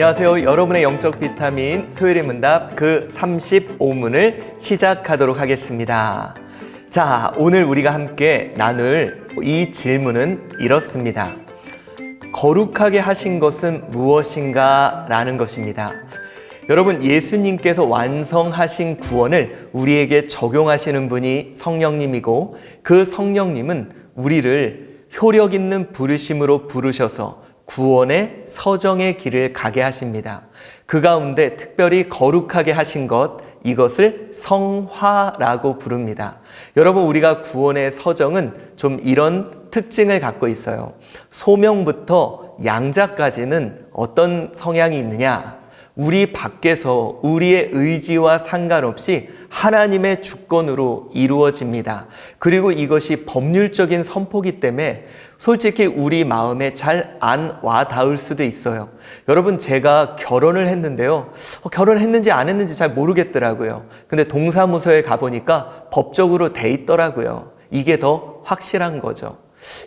안녕하세요. 여러분의 영적 비타민 소율의 문답 그 35문을 시작하도록 하겠습니다. 자, 오늘 우리가 함께 나눌 이 질문은 이렇습니다. 거룩하게 하신 것은 무엇인가? 라는 것입니다. 여러분, 예수님께서 완성하신 구원을 우리에게 적용하시는 분이 성령님이고 그 성령님은 우리를 효력 있는 부르심으로 부르셔서 구원의 서정의 길을 가게 하십니다. 그 가운데 특별히 거룩하게 하신 것, 이것을 성화라고 부릅니다. 여러분, 우리가 구원의 서정은 좀 이런 특징을 갖고 있어요. 소명부터 양자까지는 어떤 성향이 있느냐? 우리 밖에서 우리의 의지와 상관없이 하나님의 주권으로 이루어집니다. 그리고 이것이 법률적인 선포기 때문에 솔직히 우리 마음에 잘 안 와 닿을 수도 있어요. 여러분, 제가 결혼을 했는데요. 어, 결혼했는지 안 했는지 잘 모르겠더라고요. 근데 동사무소에 가보니까 법적으로 돼 있더라고요. 이게 더 확실한 거죠.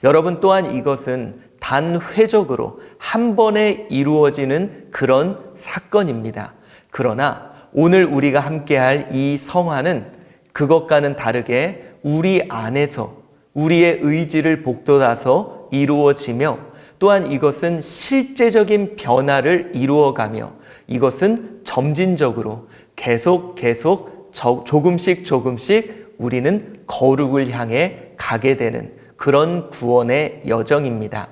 여러분 또한 이것은 단회적으로 한 번에 이루어지는 그런 사건입니다. 그러나 오늘 우리가 함께할 이 성화는 그것과는 다르게 우리 안에서 우리의 의지를 복돋아서 이루어지며 또한 이것은 실제적인 변화를 이루어가며 이것은 점진적으로 계속 계속 조금씩 조금씩 우리는 거룩을 향해 가게 되는 그런 구원의 여정입니다.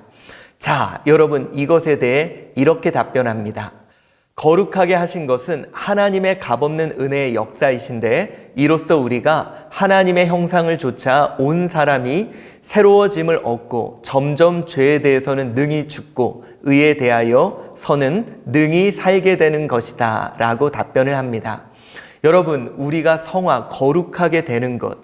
자, 여러분 이것에 대해 이렇게 답변합니다. 거룩하게 하신 것은 하나님의 값없는 은혜의 역사이신데 이로써 우리가 하나님의 형상을 조차 온 사람이 새로워짐을 얻고 점점 죄에 대해서는 능히 죽고 의에 대하여 서는 능히 살게 되는 것이다 라고 답변을 합니다. 여러분, 우리가 성화, 거룩하게 되는 것,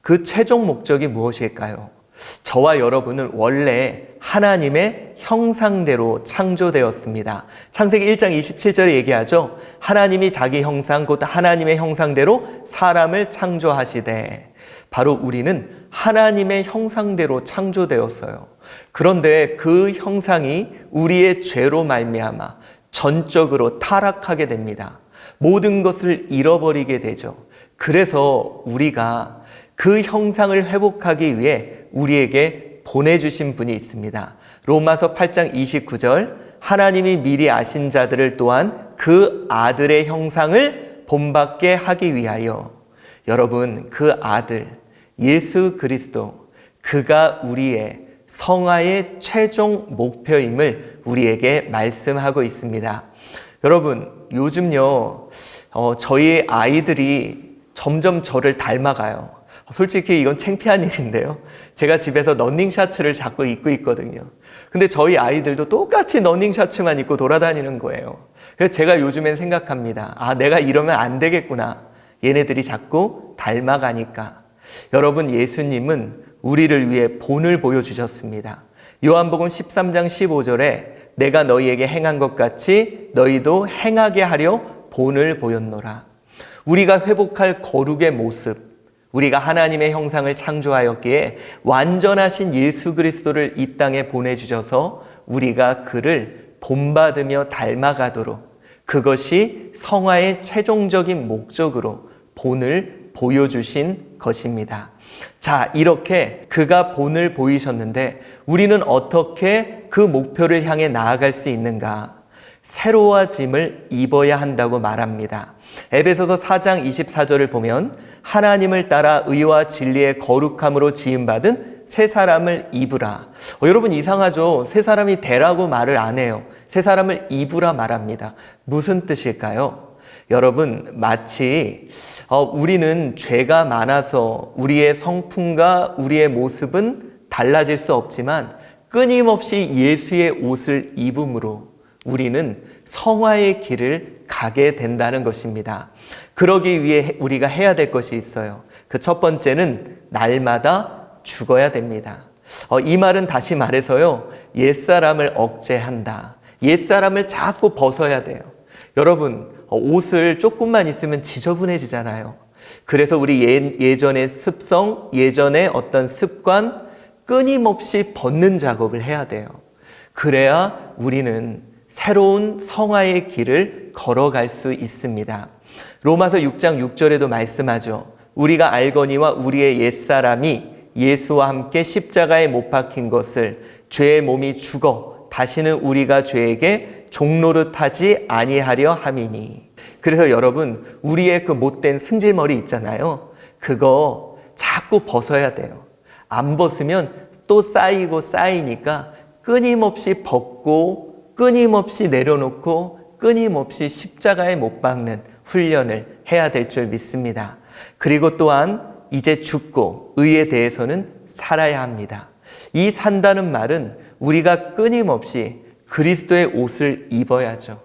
그 최종 목적이 무엇일까요? 저와 여러분은 원래 하나님의 형상대로 창조되었습니다. 창세기 1장 27절에 얘기하죠. 하나님이 자기 형상, 곧 하나님의 형상대로 사람을 창조하시되. 바로 우리는 하나님의 형상대로 창조되었어요. 그런데 그 형상이 우리의 죄로 말미암아 전적으로 타락하게 됩니다. 모든 것을 잃어버리게 되죠. 그래서 우리가 그 형상을 회복하기 위해 우리에게 보내주신 분이 있습니다. 로마서 8장 29절 하나님이 미리 아신 자들을 또한 그 아들의 형상을 본받게 하기 위하여 여러분 그 아들 예수 그리스도 그가 우리의 성화의 최종 목표임을 우리에게 말씀하고 있습니다. 여러분 요즘요 어, 저희 아이들이 점점 저를 닮아가요. 솔직히 이건 창피한 일인데요. 제가 집에서 러닝 셔츠를 자꾸 입고 있거든요. 근데 저희 아이들도 똑같이 러닝 셔츠만 입고 돌아다니는 거예요. 그래서 제가 요즘엔 생각합니다. 아, 내가 이러면 안 되겠구나. 얘네들이 자꾸 닮아가니까. 여러분, 예수님은 우리를 위해 본을 보여주셨습니다. 요한복음 13장 15절에 내가 너희에게 행한 것 같이 너희도 행하게 하려 본을 보였노라. 우리가 회복할 거룩의 모습, 우리가 하나님의 형상을 창조하였기에 완전하신 예수 그리스도를 이 땅에 보내주셔서 우리가 그를 본받으며 닮아가도록 그것이 성화의 최종적인 목적으로 본을 보여주신 것입니다. 자, 이렇게 그가 본을 보이셨는데 우리는 어떻게 그 목표를 향해 나아갈 수 있는가? 새로워짐을 입어야 한다고 말합니다. 에베소서 4장 24절을 보면 하나님을 따라 의와 진리의 거룩함으로 지음받은 새 사람을 입으라. 어, 여러분 이상하죠? 새 사람이 되라고 말을 안 해요. 새 사람을 입으라 말합니다. 무슨 뜻일까요? 여러분 마치 어, 우리는 죄가 많아서 우리의 성품과 우리의 모습은 달라질 수 없지만 끊임없이 예수의 옷을 입음으로 우리는 성화의 길을 가게 된다는 것입니다. 그러기 위해 우리가 해야 될 것이 있어요. 그 첫 번째는 날마다 죽어야 됩니다. 어, 이 말은 다시 말해서요, 옛사람을 억제한다. 옛사람을 자꾸 벗어야 돼요. 여러분, 어, 옷을 조금만 있으면 지저분해지잖아요. 그래서 우리 예, 예전의 습성, 예전의 어떤 습관, 끊임없이 벗는 작업을 해야 돼요. 그래야 우리는 새로운 성화의 길을 걸어갈 수 있습니다. 로마서 6장 6절에도 말씀하죠. 우리가 알거니와 우리의 옛사람이 예수와 함께 십자가에 못 박힌 것을 죄의 몸이 죽어 다시는 우리가 죄에게 종노릇하지 아니하려 함이니. 그래서 여러분, 우리의 그 못된 승질머리 있잖아요. 그거 자꾸 벗어야 돼요. 안 벗으면 또 쌓이고 쌓이니까 끊임없이 벗고 끊임없이 내려놓고 끊임없이 십자가에 못 박는 훈련을 해야 될 줄 믿습니다. 그리고 또한 이제 죽고 의에 대해서는 살아야 합니다. 이 산다는 말은 우리가 끊임없이 그리스도의 옷을 입어야죠.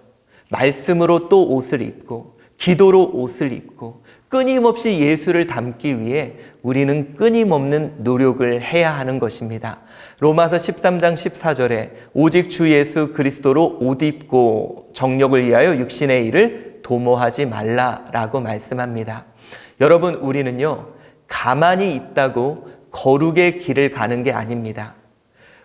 말씀으로 또 옷을 입고 기도로 옷을 입고 끊임없이 예수를 담기 위해 우리는 끊임없는 노력을 해야 하는 것입니다. 로마서 13장 14절에 오직 주 예수 그리스도로 옷 입고 정력을 위하여 육신의 일을 도모하지 말라라고 말씀합니다. 여러분 우리는요 가만히 있다고 거룩의 길을 가는 게 아닙니다.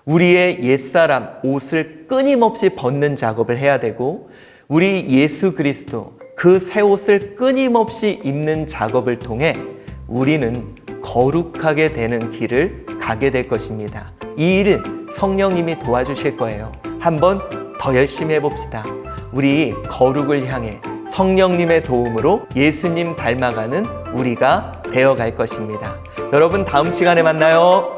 우리의 옛사람 옷을 끊임없이 벗는 작업을 해야 되고 우리 예수 그리스도 그 새 옷을 끊임없이 입는 작업을 통해 우리는 거룩하게 되는 길을 가게 될 것입니다. 이일 성령님이 도와주실 거예요. 한번 더 열심히 해봅시다. 우리 거룩을 향해 성령님의 도움으로 예수님 닮아가는 우리가 되어갈 것입니다. 여러분 다음 시간에 만나요.